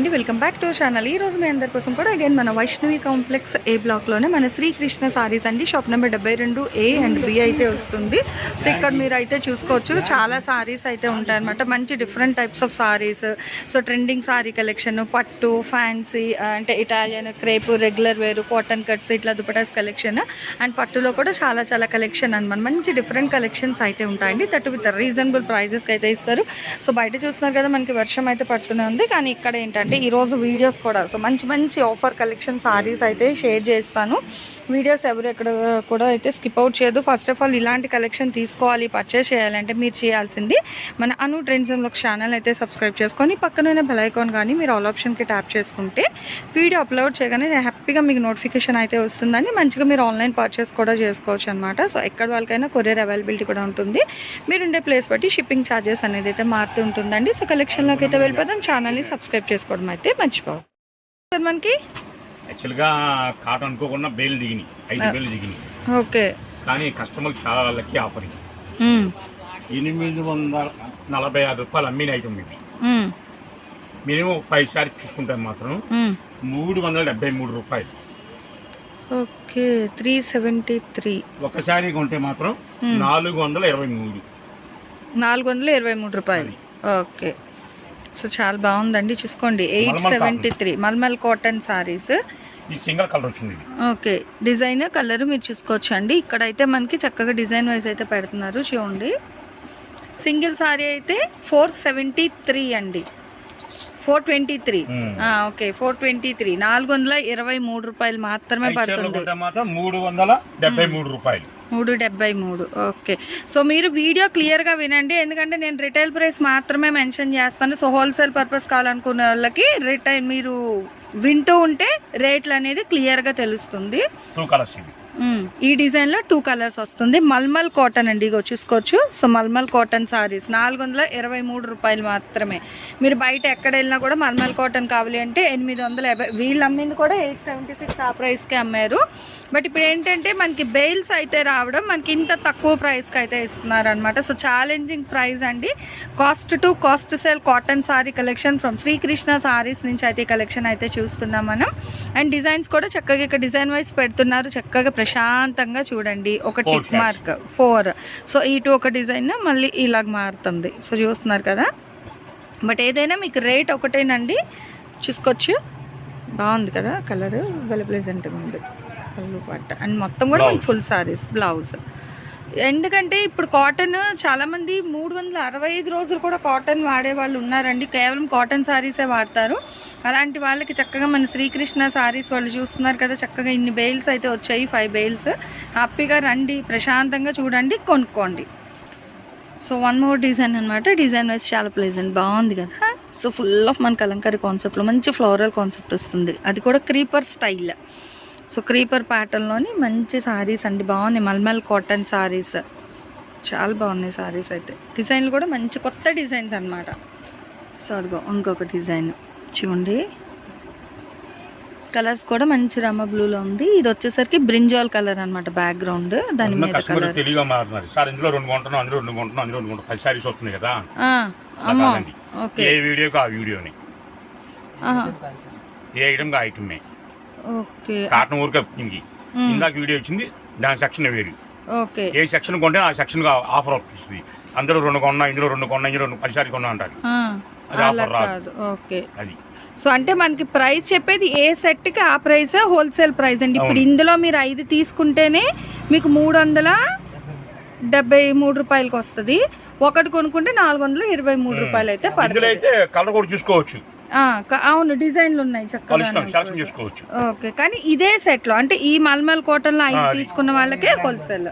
అండి welcome back to channel. ఈ రోజు మీ అందరి కోసం కూడా అగైన్ మన వైష్ణవి కాంప్లెక్స్ ఏ బ్లాక్లోనే మన శ్రీకృష్ణ సారీస్ అండి. షాప్ నెంబర్ డెబ్బై రెండు ఏ అండ్ బి అయితే వస్తుంది. సో ఇక్కడ మీరు అయితే చూసుకోవచ్చు చాలా సారీస్ అయితే ఉంటాయన్నమాట. మంచి different types of saris so trending sari collection పట్టు ఫ్యాన్సీ అంటే ఇటాలియన్ క్రేప్ రెగ్యులర్ వేరు కాటన్ కట్స్ ఇట్లా దుపటాస్ కలెక్షన్ అండ్ పట్టులో కూడా చాలా చాలా కలెక్షన్ అనమాట మంచి డిఫరెంట్ కలెక్షన్స్ అయితే ఉంటాయండి. దట్ విత్ రీజనబుల్ ప్రైజెస్కి అయితే ఇస్తారు. సో బయట చూస్తున్నారు కదా మనకి వర్షం అయితే పడుతూనే ఉంది. కానీ ఇక్కడ ఏంటంటే ఈరోజు వీడియోస్ కూడా. సో మంచి మంచి ఆఫర్ కలెక్షన్ సారీస్ అయితే షేర్ చేస్తాను. వీడియోస్ ఎవరు ఎక్కడ కూడా అయితే స్కిప్ అవుట్ చేయదు ఫస్ట్ ఆఫ్ ఆల్ ఇలాంటి కలెక్షన్ తీసుకోవాలి పర్చేస్ చేయాలంటే మీరు చేయాల్సింది మన అను ట్రెండ్స్లో ఛానల్ అయితే సబ్స్క్రైబ్ చేసుకొని పక్కనే బెల్ ఐకాన్ కానీ మీరు ఆల్ ఆప్షన్కి ట్యాప్ చేసుకుంటే వీడియో అప్లోడ్ చేయగానే హ్యాపీగా మీకు నోటిఫికేషన్ అయితే వస్తుందని మంచిగా మీరు ఆన్లైన్ పర్చేస్ కూడా చేసుకోవచ్చు అనమాట సో ఎక్కడ వాళ్ళకైనా కొరియర్ అవైలబిలిటీ కూడా ఉంటుంది. మీరు ఉండే ప్లేస్ బట్టి షిప్పింగ్ ఛార్జెస్ అనేది అయితే మారుతుంటుందండి సో కలెక్షన్లోకి అయితే వెళ్ళిపోదాం. ఛానల్ని సబ్స్క్రైబ్ చేసుకోవడం అయితే మర్చిపోవు. సార్ మనకి యాక్చువల్గా కాటన్ అనుకోకుండా బేలు దిగినాయి. ఐదు బేలు దిగినాయి. ఓకే. కానీ కస్టమర్కి చాలా లక్కీ ఆఫర్ ఎనిమిది వందల నలభై ఆరు రూపాయలు అమ్మిన ఐటమ్ ఇది. మినిమం ఫైవ్ సారీ తీసుకుంటే మాత్రం. మూడు వందల డెబ్బై మూడు రూపాయలు. Okay three seventy three. ఒక శారీ కొంటే మాత్రం నాలుగు వందల ఇరవై మూడు. నాలుగు వందల ఇరవై మూడు రూపాయలు. ఓకే. సో చాలా బాగుందండి. చూసుకోండి. Eight seventy three. Mulmul cotton saris single colour వచ్చింది ఓకే. డిజైన్ కలర్ మీరు చూసుకోవచ్చు అండి. ఇక్కడైతే మనకి చక్కగా డిజైన్ వైజ్ అయితే పెడుతున్నారు చూడండి. సింగిల్ సారీ అయితే ఫోర్ సెవెంటీ త్రీ అండి. Four twenty three. Hmm. Okay four twenty three. నాలుగు వందల ఇరవై మూడు రూపాయలు మాత్రమే పడుతుంది. మూడు వందల డెబ్బై మూడు రూపాయలు. మూడు డెబ్బై మూడు ఓకే. సో మీరు వీడియో క్లియర్గా వినండి ఎందుకంటే నేను రిటైల్ ప్రైస్ మాత్రమే మెన్షన్ చేస్తాను. సో హోల్సేల్ పర్పస్ కావాలనుకునే వాళ్ళకి రిటైల్ మీరు వింటూ ఉంటే రేట్లు అనేది క్లియర్గా తెలుస్తుంది. ఈ డిజైన్లో టూ కలర్స్ వస్తుంది. మల్మల్ కాటన్ అండి ఇగో చూసుకోవచ్చు. So mulmul cotton saris. నాలుగు వందల ఇరవై మూడు రూపాయలు మాత్రమే. మీరు బయట ఎక్కడ వెళ్ళినా కూడా మల్మల్ కాటన్ కావాలి అంటే ఎనిమిది వందల యాభై వీళ్ళు అమ్మింది కూడా ఎయిట్ సెవెంటీ సిక్స్ ఆ ప్రైస్కే అమ్మారు. బట్ ఇప్పుడు ఏంటంటే మనకి బెయిల్స్ అయితే రావడం మనకి ఇంత తక్కువ ప్రైస్కి అయితే ఇస్తున్నారు అనమాట సో ఛాలెంజింగ్ ప్రైస్ అండి. Cost to cost sale cotton sari collection from Srikrishna saris నుంచి అయితే కలెక్షన్ అయితే చూస్తున్నాం మనం. అండ్ డిజైన్స్ కూడా చక్కగా ఇక్కడ డిజైన్ వైజ్ పెడుతున్నారు. చక్కగా ప్రశాంతంగా చూడండి. ఒక టిక్. మార్క్ ఫోర్ సో ఇటు ఒక డిజైన్ మళ్ళీ ఇలాగ మారుతుంది. సో చూస్తున్నారు కదా? బట్ ఏదైనా మీకు రేట్ ఒకటేనండి. చూసుకోవచ్చు. బాగుంది కదా? కలర్ వెల్ ప్లెజెంట్గా ఉంది. పళ్ళు పట్ట అండ్ మొత్తం కూడా. ఫుల్ సారీస్ బ్లౌజ్ ఎందుకంటే ఇప్పుడు కాటన్ చాలామంది మూడు వందల అరవై ఐదు రోజులు కూడా కాటన్ వాడే వాళ్ళు ఉన్నారండి. కేవలం కాటన్ సారీసే వాడతారు. అలాంటి వాళ్ళకి చక్కగా మన శ్రీకృష్ణ సారీస్ వాళ్ళు చూస్తున్నారు కదా చక్కగా ఇన్ని బెయిల్స్ అయితే వచ్చాయి ఫైవ్ బెయిల్స్ హ్యాపీగా రండి ప్రశాంతంగా చూడండి కొనుక్కోండి. సో వన్ మోర్ డిజైన్ అనమాట డిజైన్ వైజ్ చాలా ప్లెజెంట్ బాగుంది కదా. సో ఫుల్ ఆఫ్ మన కలంకారీ కాన్సెప్ట్లో మంచి ఫ్లోరల్ కాన్సెప్ట్ వస్తుంది. అది కూడా క్రీపర్ స్టైల్ సో క్రీపర్ ప్యాటర్న్లోని మంచి సారీస్ అండి. బాగున్నాయి. మల్మల్ కాటన్ సారీస్. చాలా బాగున్నాయి సారీస్ అయితే. డిజైన్లు కూడా మంచి కొత్త డిజైన్స్ అన్నమాట. సో అదిగో ఇంకొక డిజైన్. చూడండి. కలర్స్ కూడా మంచి రమ బ్లూలో ఉంది. ఇది వచ్చేసరికి బ్రింజాల్ కలర్ అనమాట బ్యాక్గ్రౌండ్. దాని మీద కలర్. తెలివిగా మారుతున్నారు. సార్ ఇందులో రెండు కొంటున్నాం అందులో రెండు కొంటున్నాం అందులో రెండు కొంటున్నాం. పది సారీస్ వస్తున్నాయి కదా? అలా అమ్మో. కాదండి. ఓకే. ఏ వీడియోకి ఆ వీడియోని. ఏ ఐటమ్ ఆ ఐటమే ఓకే కాటన్ ఊరికే మ్మ్. ఇందాక వీడియో వచ్చింది దాని సెక్షన్ వేరు. ఓకే. ఏ సెక్షన్ కొంటే ఆ సెక్షన్ ఆఫర్ వస్తుంది. అందులో రెండు కొన్నా ఇందులో రెండు కొన్నా ఇందులో రెండు పదిసారి కొన్నా అంటారు. అది ఆఫర్ రాదు. ఓకే. అది. సో అంటే మనకి ప్రైస్ చెప్పేది ఏ సెట్కి ఆ ప్రైస్ హోల్సేల్ ప్రైస్ అండి. ఇప్పుడు. ఇందులో మీరు ఐదు తీసుకుంటేనే మీకు మూడు వందల డెబ్బై మూడు రూపాయలకి వస్తుంది. ఒకటి కొనుక్కుంటే నాలుగు వందల ఇరవై మూడు రూపాయలు అయితే పడుతుంది. కలర్ కూడా చూసుకోవచ్చు. అవును డిజైన్లు ఉన్నాయి చేసుకోవచ్చు. ఓకే కానీ ఇదే సెట్లో అంటే ఈ మల్మల్ కాటన్లో ఐదు. తీసుకున్న వాళ్ళకే హోల్సేల్.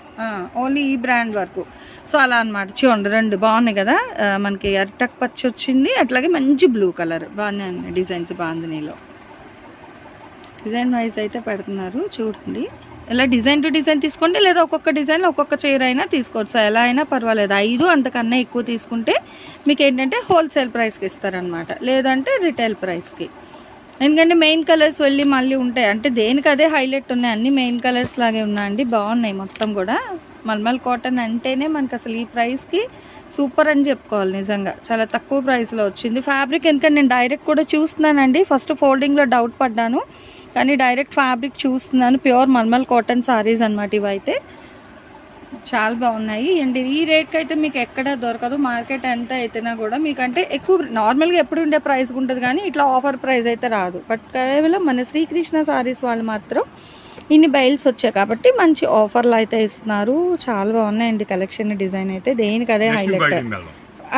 ఓన్లీ ఈ బ్రాండ్ వరకు. సో అలా అన్నమాట. చూడండి రెండు బాగున్నాయి కదా. మనకి అరటక్ పచ్చి వచ్చింది అట్లాగే మంచి బ్లూ కలర్. బాగానే ఉన్నాయి డిజైన్స్ బాందినీలో. డిజైన్ వైజ్ అయితే పెడుతున్నారు చూడండి. ఇలా డిజైన్ టు డిజైన్ తీసుకోండి లేదా ఒక్కొక్క డిజైన్లో ఒక్కొక్క చీర అయినా తీసుకోవచ్చు. ఎలా అయినా పర్వాలేదు. ఐదు అంతకన్నా ఎక్కువ తీసుకుంటే మీకు ఏంటంటే హోల్సేల్ ప్రైస్కి ఇస్తారనమాట లేదంటే రిటైల్ ప్రైస్కి. ఎందుకంటే మెయిన్ కలర్స్ వెళ్ళి మళ్ళీ ఉంటాయి. అంటే దేనికి అదే హైలైట్ ఉన్నాయి. అన్ని మెయిన్ కలర్స్ లాగే ఉన్నాయండి. బాగున్నాయి మొత్తం కూడా. మల్మల్ కాటన్ అంటేనే మనకు అసలు ఈ ప్రైస్కి సూపర్ అని చెప్పుకోవాలి నిజంగా. చాలా తక్కువ ప్రైస్లో వచ్చింది. ఫ్యాబ్రిక్ ఎందుకంటే నేను డైరెక్ట్ కూడా చూస్తున్నానండి. ఫస్ట్ ఫోల్డింగ్లో డౌట్ పడ్డాను. కానీ డైరెక్ట్ ఫ్యాబ్రిక్ చూస్తున్నాను. ప్యూర్ మల్మల్ కాటన్ సారీస్ అనమాట ఇవైతే. చాలా బాగున్నాయి. అండ్ ఈ రేట్కి అయితే మీకు ఎక్కడ దొరకదు. మార్కెట్ ఎంత అయితేనా కూడా మీకంటే ఎక్కువ నార్మల్గా ఎప్పుడు ఉండే ప్రైస్ ఉంటుంది కానీ ఇట్లా ఆఫర్ ప్రైస్ అయితే రాదు. బట్ కేవలం మన శ్రీకృష్ణ సారీస్ వాళ్ళు మాత్రం ఇన్ని బైల్స్ వచ్చాయి కాబట్టి మంచి ఆఫర్లు అయితే ఇస్తున్నారు. చాలా బాగున్నాయండి కలెక్షన్ డిజైన్ అయితే. దేనికి అదే హైలైట్.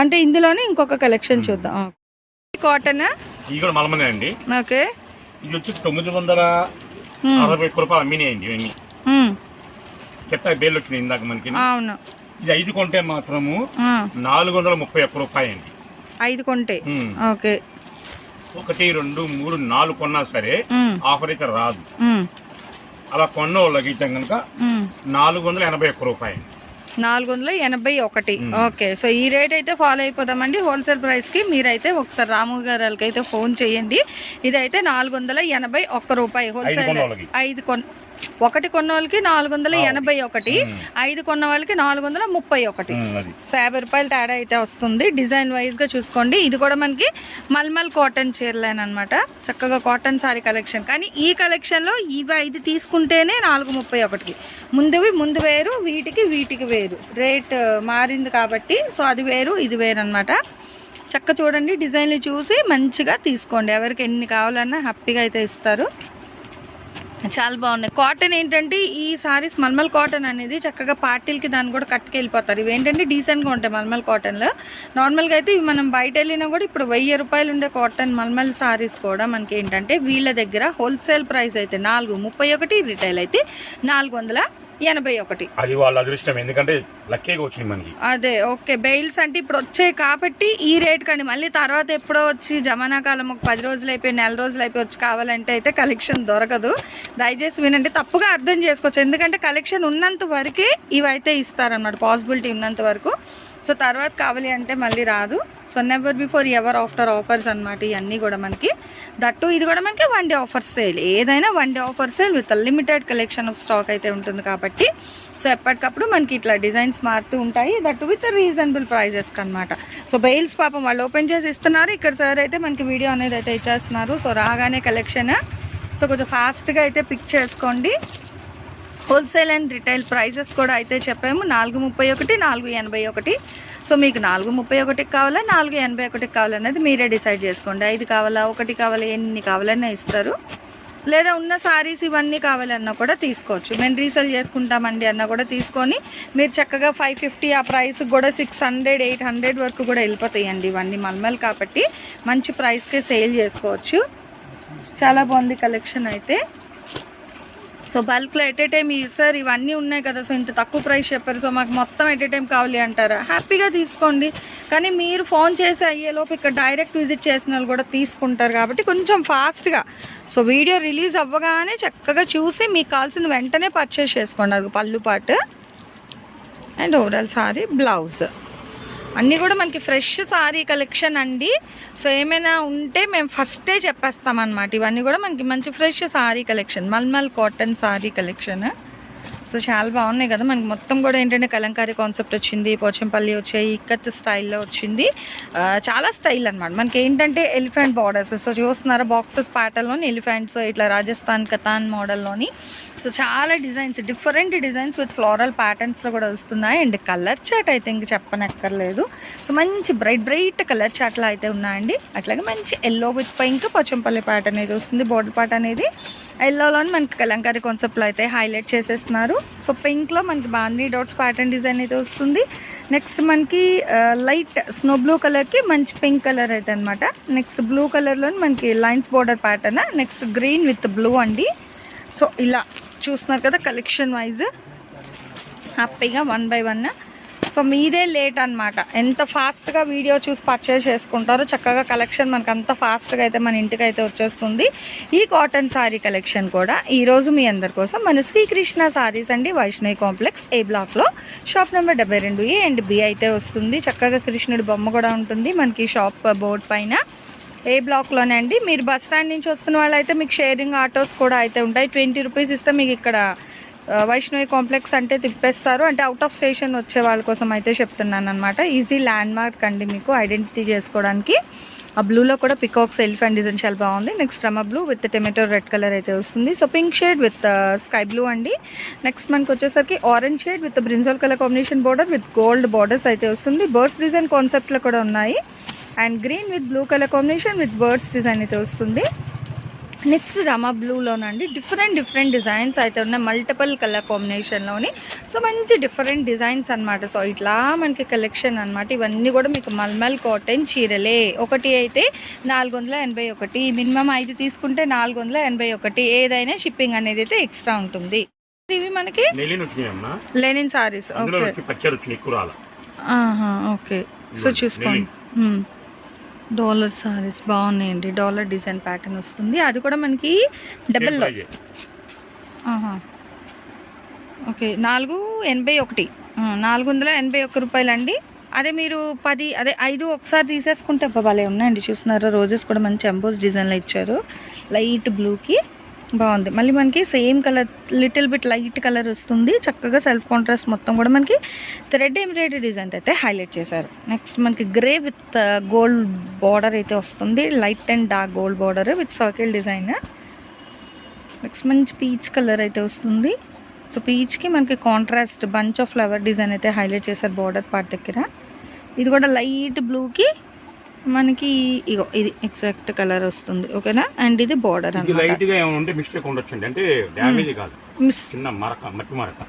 అంటే ఇందులోనే ఇంకొక కలెక్షన్ చూద్దాం. కాటన్ అండి. ఓకే. ఇది వచ్చి తొమ్మిది వందల అరవై ఒక్క రూపాయలు అమ్మినాయండి ఇవన్నీ. చెత్త బేలు వచ్చినాయి ఇందాక మనకి. అవును. ఇది ఐదు కొంటే మాత్రము నాలుగు వందల ముప్పై ఒక్క రూపాయి అండి. ఐదు కొంటే. ఓకే. ఒకటి రెండు మూడు నాలుగు కొన్నా సరే ఆఫర్ అయితే రాదు. అలా కొన్న వాళ్ళకి అయితే కనుక. నాలుగు వందల ఎనభై ఒక్క రూపాయి. నాలుగు వందల ఎనభై ఒకటి. ఓకే. సో ఈ రేట్ అయితే ఫాలో అయిపోదామండి. హోల్సేల్ ప్రైస్కి మీరైతే ఒకసారి రాము గారికి అయితే ఫోన్ చేయండి. ఇదైతే నాలుగు వందల ఎనభై ఒక్క రూపాయి. హోల్సేల్ కొన్న. ఐదు కొన్ ఒకటి కొన్న వాళ్ళకి నాలుగు వందల ఎనభై ఒకటి ఐదు కొన్న వాళ్ళకి నాలుగు వందల ముప్పై ఒకటి. సో యాభై రూపాయలు తేడా అయితే వస్తుంది. డిజైన్ వైజ్గా చూసుకోండి. ఇది కూడా మనకి మల్మల్ కాటన్ చీరలైన అనమాట చక్కగా కాటన్ సారీ కలెక్షన్. కానీ ఈ కలెక్షన్లో ఇవి ఐదు తీసుకుంటేనే నాలుగు ముప్పై ఒకటికి. ముందువి ముందు వేరు వీటికి వీటికి వేరు. రేట్ మారింది కాబట్టి సో అది వేరు ఇది వేరు అనమాట చక్క చూడండి డిజైన్లు చూసి మంచిగా తీసుకోండి. ఎవరికి ఎన్ని కావాలన్నా హ్యాపీగా అయితే ఇస్తారు. చాలా బాగున్నాయి. కాటన్ ఏంటంటే ఈ సారీస్ మల్మల్ కాటన్ అనేది చక్కగా పార్టీలకి దాన్ని కూడా కట్టుకెళ్ళిపోతారు. ఇవి ఏంటంటే డీసెంట్గా ఉంటాయి మల్మల్ కాటన్లో నార్మల్గా అయితే ఇవి మనం బయట వెళ్ళినా కూడా ఇప్పుడు వెయ్యి రూపాయలు ఉండే కాటన్ మల్మల్ సారీస్ కూడా మనకి ఏంటంటే వీళ్ళ దగ్గర హోల్సేల్ ప్రైస్ అయితే నాలుగు ముప్పై ఒకటి రిటైల్ అయితే నాలుగు వందల ఎనభై ఒకటి. అది వాళ్ళ అదృష్టం ఎందుకంటే లక్కీగా వచ్చింది మనకి. అదే ఓకే బెయిల్స్ అంటే ఇప్పుడు వచ్చాయి కాబట్టి ఈ రేట్ కండి. మళ్ళీ తర్వాత ఎప్పుడో వచ్చి జమానా కాలం ఒక పది రోజులు అయిపోయి నెల రోజులు అయిపోయి వచ్చి కావాలంటే అయితే కలెక్షన్ దొరకదు. దయచేసి వినండి తప్పుగా అర్థం చేసుకోవచ్చు. ఎందుకంటే కలెక్షన్ ఉన్నంత వరకే ఇవైతే ఇస్తారన్నమాట పాసిబిలిటీ ఉన్నంత వరకు. సో తర్వాత కావాలి అంటే మళ్ళీ రాదు. So never before ever after offers అన్నమాట ఇవన్నీ కూడా మనకి. దట్టు ఇది కూడా మనకి వన్ డే ఆఫర్ సేల్ ఏదైనా one day offer sale with limited collection of stock అయితే ఉంటుంది కాబట్టి. సో ఎప్పటికప్పుడు మనకి ఇట్లా డిజైన్స్ మారుతూ ఉంటాయి. దట్ విత్ రీజనబుల్ ప్రైజెస్కి అనమాట సో బెయిల్స్ పాపం వాళ్ళు ఓపెన్ చేసి ఇస్తున్నారు. ఇక్కడ సార్ అయితే మనకి వీడియో అనేది అయితే ఇచ్చేస్తున్నారు. సో రాగానే కలెక్షన్ సో కొంచెం ఫాస్ట్గా అయితే పిక్ చేసుకోండి. హోల్సేల్ అండ్ రిటైల్ ప్రైసెస్ కూడా అయితే చెప్పాము. నాలుగు ముప్పై ఒకటి నాలుగు ఎనభై ఒకటి. సో మీకు నాలుగు ముప్పై ఒకటికి కావాలా నాలుగు ఎనభై ఒకటికి కావాలనేది మీరే డిసైడ్ చేసుకోండి. ఐదు కావాలా ఒకటి కావాలా ఎన్ని కావాలన్నా ఇస్తారు. లేదా ఉన్న సారీస్ ఇవన్నీ కావాలన్నా కూడా తీసుకోవచ్చు. మేము రీసేల్ చేసుకుంటామండి అన్న కూడా తీసుకొని మీరు చక్కగా ఫైవ్ ఫిఫ్టీ ఆ ప్రైస్ కూడా సిక్స్ హండ్రెడ్ ఎయిట్ హండ్రెడ్ వరకు కూడా వెళ్ళిపోతాయండి ఇవన్నీ మల్మల్ కాబట్టి. మంచి ప్రైస్కే సేల్ చేసుకోవచ్చు. చాలా బాగుంది కలెక్షన్ అయితే. సో బల్క్లో ఎట్ ఏ టైం సార్ ఇవన్నీ ఉన్నాయి కదా సో ఇంత తక్కువ ప్రైస్ చెప్పారు. సో మాకు మొత్తం ఎట్ ఏ టైం కావాలి అంటారా? హ్యాపీగా తీసుకోండి. కానీ మీరు ఫోన్ చేసి అయ్యేలోపు ఇక్కడ డైరెక్ట్ విజిట్ చేసిన వాళ్ళు కూడా తీసుకుంటారు కాబట్టి కొంచెం ఫాస్ట్గా సో వీడియో రిలీజ్ అవ్వగానే చక్కగా చూసి మీకు కావాల్సిన వెంటనే పర్చేస్ చేసుకోండి. అది పళ్ళు పాటు అండ్ ఓవరాల్ సారీ బ్లౌజ్ అన్నీ కూడా మనకి ఫ్రెష్ సారీ కలెక్షన్ అండి. సో ఏమైనా ఉంటే మేము ఫస్టే చెప్పేస్తామన్నమాట. ఇవన్నీ కూడా మనకి మంచి fresh sari collection mulmul cotton sari collection. So చాలా బాగున్నాయి కదా. మనకి మొత్తం కూడా ఏంటంటే కలంకారీ కాన్సెప్ట్ వచ్చింది పోచంపల్లి వచ్చాయి ఇక్కత్ స్టైల్లో వచ్చింది. చాలా స్టైల్ అనమాట మనకి ఏంటంటే ఎలిఫెంట్ బార్డర్స్ సో చూస్తున్నారా బాక్సెస్ ప్యాటర్లోని ఎలిఫెంట్స్ ఇట్లా రాజస్థాన్ కతాన్ మోడల్లోని. సో చాలా designs different designs with floral ప్యాటర్న్స్లో కూడా వస్తున్నాయి. అండ్ కలర్ చాట్ అయితే ఇంక చెప్పనక్కర్లేదు. సో మంచి బ్రైట్ బ్రైట్ కలర్ చాట్లు అయితే ఉన్నాయండి. అట్లాగే మంచి yellow with pink Pochampally pattern అనేది వస్తుంది బోర్డర్ ప్యాట్ అనేది. ఎల్లోలోని మనకి కలంకారీ కాన్సెప్ట్లో అయితే హైలైట్ చేసేస్తున్నారు. సో పింక్లో మనకి బాందీ డాట్స్ ప్యాటర్న్ డిజైన్ అయితే వస్తుంది. నెక్స్ట్ మనకి లైట్ స్నో బ్లూ కలర్కి మంచి పింక్ కలర్ అయితే అనమాట నెక్స్ట్ బ్లూ కలర్లోని మనకి lines border pattern next green with blue అండి. సో ఇలా చూస్తున్నారు కదా కలెక్షన్ వైజ్ హ్యాపీగా వన్ బై వన్ సో మీదే లేట్ అనమాట ఎంత ఫాస్ట్గా వీడియో చూసి పర్చేస్ చేసుకుంటారో చక్కగా కలెక్షన్ మనకు అంత ఫాస్ట్గా అయితే మన ఇంటికి అయితే వచ్చేస్తుంది. ఈ కాటన్ శారీ కలెక్షన్ కూడా ఈరోజు మీ అందరి కోసం మన శ్రీకృష్ణ శారీస్ అండి వైష్ణవి కాంప్లెక్స్ ఏ బ్లాక్లో షాప్ నెంబర్ డెబ్బై రెండు ఏ అండ్ బి అయితే వస్తుంది. చక్కగా కృష్ణుడి బొమ్మ కూడా ఉంటుంది మనకి షాప్ బోర్డ్ పైన. ఏ బ్లాక్లోనే అండి. మీరు బస్ స్టాండ్ నుంచి వస్తున్న వాళ్ళైతే మీకు షేరింగ్ ఆటోస్ కూడా అయితే ఉంటాయి. ట్వంటీ రూపీస్ ఇస్తే మీకు ఇక్కడ వైష్ణవి కాంప్లెక్స్ అంటే తిప్పేస్తారు. అంటే అవుట్ ఆఫ్ స్టేషన్ వచ్చే వాళ్ళ కోసం అయితే చెప్తున్నాను అనమాట ఈజీ ల్యాండ్ మార్క్ అండి మీకు ఐడెంటిటీ చేసుకోవడానికి. ఆ బ్లూలో కూడా పికాక్స్ ఎలిఫెంట్ డిజైన్ చాలా బాగుంది. Next Rama blue with tomato red colour అయితే వస్తుంది. So pink shade with sky blue అండి. నెక్స్ట్ మనకు వచ్చేసరికి orange shade with brinjal colour combination border with gold borders అయితే వస్తుంది. బర్డ్స్ డిజైన్ కాన్సెప్ట్లో కూడా ఉన్నాయి. And green with blue colour combination with birds design అయితే వస్తుంది. నెక్స్ట్ రమా బ్లూలోనండి. డిఫరెంట్ డిఫరెంట్ డిజైన్స్ అయితే ఉన్నాయి. మల్టిపుల్ కలర్ కాంబినేషన్లోని. సో మంచి డిఫరెంట్ డిజైన్స్ అన్నమాట. సో ఇట్లా మనకి కలెక్షన్ అన్నమాట. ఇవన్నీ కూడా మీకు మల్మల్ కాటన్ చీరలే. ఒకటి అయితే నాలుగు వందల ఎనభై ఒకటి. మినిమం ఐదు తీసుకుంటే నాలుగు వందల ఎనభై ఒకటి. ఏదైనా షిప్పింగ్ అనేది అయితే ఎక్స్ట్రా ఉంటుంది. ఇవి మనకి linen saris. Okay. Okay. So చూసుకోండి. డాలర్ సారీస్ బాగున్నాయండి. డాలర్ డిజైన్ ప్యాటర్న్ వస్తుంది. అది కూడా మనకి డబల్లో ఆహా. ఓకే. నాలుగు ఎనభై ఒకటి. నాలుగు వందల ఎనభై ఒక్క రూపాయలు అండి అదే మీరు పది అదే ఐదు ఒకసారి తీసేసుకుంటే అబ్బా భలే ఉన్నాయండి. చూస్తున్నారా? రోజెస్ కూడా మంచి ఎంబోస్ డిజైన్లో ఇచ్చారు. లైట్ బ్లూకి బాగుంది. మళ్ళీ మనకి same colour little bit light colour వస్తుంది. చక్కగా సెల్ఫ్ కాంట్రాస్ట్ మొత్తం కూడా మనకి థ్రెడ్ ఎంబ్రాయిడరీ డిజైన్ అయితే హైలైట్ చేశారు. నెక్స్ట్ మనకి గ్రే విత్ గోల్డ్ బార్డర్ అయితే వస్తుంది. Light and dark gold border with circle design. Next మంచి పీచ్ కలర్ అయితే వస్తుంది. సో పీచ్కి మనకి contrast bunch of flower design అయితే హైలైట్ చేశారు బార్డర్ పార్ట్ దగ్గర. ఇది కూడా లైట్ బ్లూకి మనకి ఇగో ఇది ఎగ్జాక్ట్ కలర్ వస్తుంది ఓకేనా? అండ్ ఇది బార్డర్ లైట్గా ఏమైనా ఉంటే మిస్టేక్ ఉండొచ్చండి. అంటే డ్యామేజ్ కాదు. మిస్ చిన్న మరక మట్టి మరక.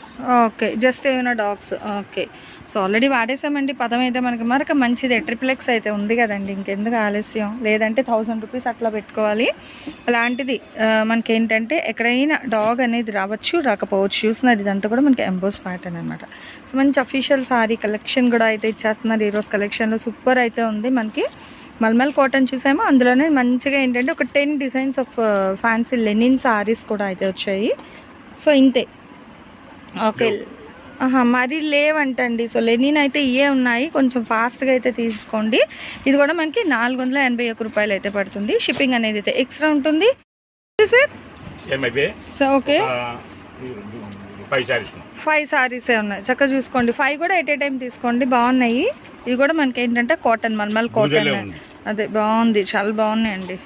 ఓకే జస్ట్ ఏమైనా డాగ్స్ ఓకే. సో ఆల్రెడీ వాడేసామండి పదం అయితే మనకి మరొక మంచిది. ట్రిప్లెక్స్ అయితే ఉంది కదండి ఇంకెందుకు ఆలస్యం? లేదంటే థౌసండ్ రూపీస్ అట్లా పెట్టుకోవాలి. అలాంటిది మనకి ఏంటంటే ఎక్కడైనా డాగ్ అనేది రావచ్చు రాకపోవచ్చు. చూస్తున్నారు ఇదంతా కూడా మనకి ఎంబోస్ ప్యాటర్న్ అనమాట సో మంచి అఫీషియల్ సారీ కలెక్షన్ కూడా అయితే ఇచ్చేస్తున్నారు. ఈరోజు కలెక్షన్లో సూపర్ అయితే ఉంది మనకి. మల్మల్ కాటన్ చూసామో? అందులోనే మంచిగా ఏంటంటే ఒక ten designs of fancy linen saris కూడా అయితే వచ్చాయి. సో ఇంతే. ఓకే. ఆహా మరి లేవంటండి. సో లెనిన్ అయితే ఇవే ఉన్నాయి. కొంచెం ఫాస్ట్గా అయితే తీసుకోండి. ఇది కూడా మనకి నాలుగు వందల ఎనభై ఒక్క రూపాయలు అయితే పడుతుంది. షిప్పింగ్ అనేది అయితే ఎక్స్ట్రా ఉంటుంది. సార్ సో ఓకే ఫైవ్ సారీసే ఉన్నాయి. చక్కగా చూసుకోండి. ఫైవ్ కూడా ఎట్ ఏ టైం తీసుకోండి. బాగున్నాయి. ఇవి కూడా మనకి ఏంటంటే కాటన్ మల్మల్ కాటన్. అదే బాగుంది. చాలా బాగున్నాయండి.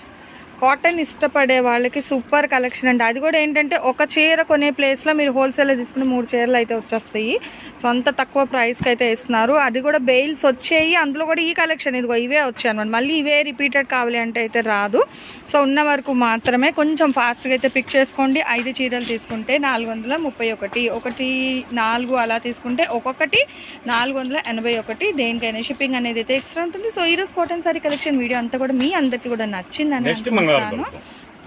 కాటన్ ఇష్టపడే వాళ్ళకి సూపర్ కలెక్షన్ అండి. అది కూడా ఏంటంటే ఒక చీర కొనే ప్లేస్లో మీరు హోల్సేల్లో తీసుకుని మూడు చీరలు అయితే వచ్చేస్తాయి. సో అంత తక్కువ ప్రైస్కి అయితే ఇస్తున్నారు అది కూడా బెయిల్స్ వచ్చాయి అందులో కూడా ఈ కలెక్షన్ ఇదిగో ఇవే వచ్చాయి అనమాట మళ్ళీ ఇవే రిపీటెడ్ కావాలి అంటే అయితే రాదు. సో ఉన్న వరకు మాత్రమే కొంచెం ఫాస్ట్గా అయితే పిక్ చేసుకోండి. ఐదు చీరలు తీసుకుంటే నాలుగు వందల ముప్పై ఒకటి ఒకటి నాలుగు అలా తీసుకుంటే ఒక్కొక్కటి నాలుగు వందల ఎనభై ఒకటి. దేనికైనా షిప్పింగ్ అనేది అయితే ఎక్స్ట్రా ఉంటుంది. సో ఈరోజు కాటన్ సారీ కలెక్షన్ వీడియో అంతా కూడా మీ అందరికీ కూడా నచ్చిందని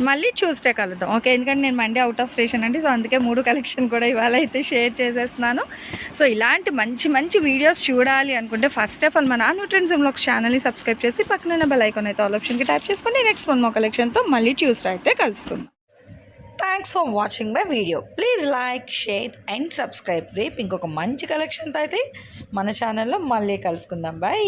మళ్ళీ ట్యూస్డే కలుద్దాం. ఓకే ఎందుకంటే నేను మండే అవుట్ ఆఫ్ స్టేషన్ అండి సో అందుకే మూడు కలెక్షన్ కూడా ఇవాళ అయితే షేర్ చేసేస్తున్నాను. సో ఇలాంటి మంచి మంచి వీడియోస్ చూడాలి అనుకుంటే ఫస్ట్ ఆఫ్ ఆల్ మన న్యూట్రెన్స్ బ్లాగ్స్ ఛానల్ని సబ్స్క్రైబ్ చేసి పక్కన బెల్ ఐకాన్ అయితే ఆల్ ఆప్షన్కి టైప్ చేసుకుని నెక్స్ట్ వన్ మో కలెక్షన్తో మళ్ళీ ట్యూస్డే అయితే కలుసుకుందాం. Thanks for watching my video please like share and subscribe రేపు ఇంకొక మంచి కలెక్షన్తో అయితే మన ఛానల్లో మళ్ళీ కలుసుకుందాం. బాయ్